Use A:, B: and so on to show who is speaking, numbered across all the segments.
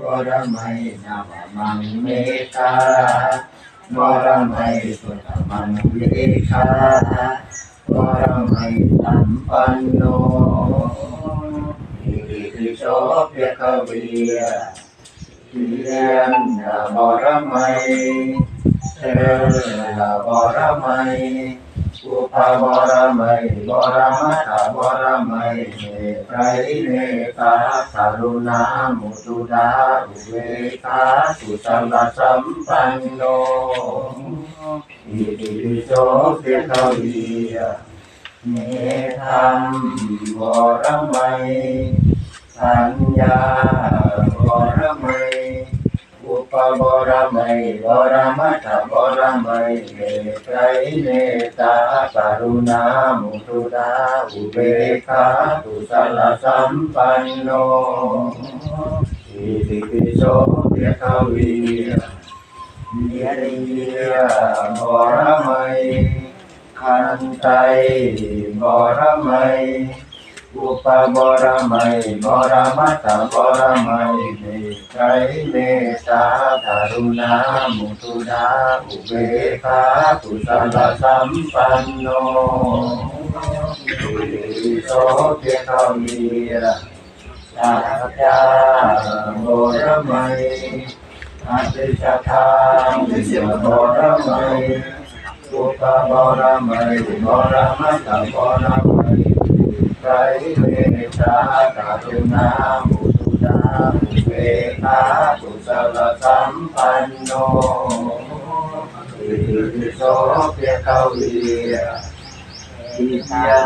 A: วรมัยนาวมังเมตาวรมัยสุตมังเวคาวรมัยสัมปันโนอิติโสเภคเวียเทียนวรมัยเทระวรมัย อุปวรมัยวรมัตถวรมัยเมตไตรเนตาสารุณามุตุดาอุเบกาสุสัลสัมปันโนอิติปิโสเภคเวียเมธัมวรมัยสัญญาวรมัย อุปวรมัยวรมัตถวรมัยเมตไตรเนตาการุณามุทุดาอุเบกขาตุสัลสัมปันโนอิติปิโสเภคเวีเยริยบรมัยคันไตบรมัย อุปบรมัยบรมัตถบรมัยเมตไตรเมตตาตารุณามุทุดาอุเบกขาตุสัลสัมปันโนอิโสเทคามีระสัจาบรมัยอาติชาทางวิเศษบรมัยอุปบรมัยบรมัตถบรมัย ไตรเมตตาตาตุนามุตุดาอุเบกขาตุสลสัมปันโนอิติโสเพียกวีอิยั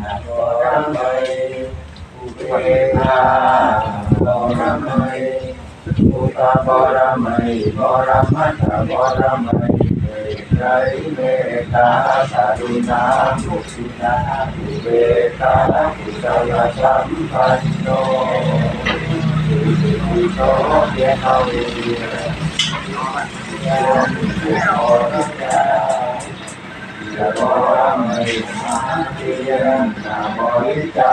A: นบรมัยอุเบกขาบรมัยอุตบรมัยบรมัตถบรมัย เมตไตรเมตตาสารุณามุทิตาเบกขาอุตลสัมปันโนอิติปิโสเยขเวียนตุโอริยายะบรมัยมาเทียนนาบริจา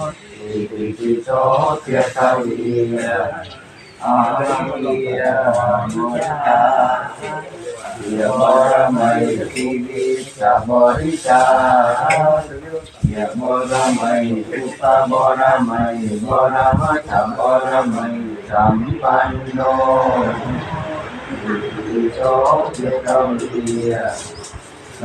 A: อิติปิโสเทคเวียมมันตาริยะบรมัยพุทธเยบริจายะบรมัยอุปบรมัยบรมัตถบรมัยสัมปันโนอิติปิโสเทคเวียอาริยมุตตายะบรมัยทิวิสบริจายะบรมัยอุปบรมัยบรมัตถบรมัยสัมปันโนอิติปิโสเทคเวียโน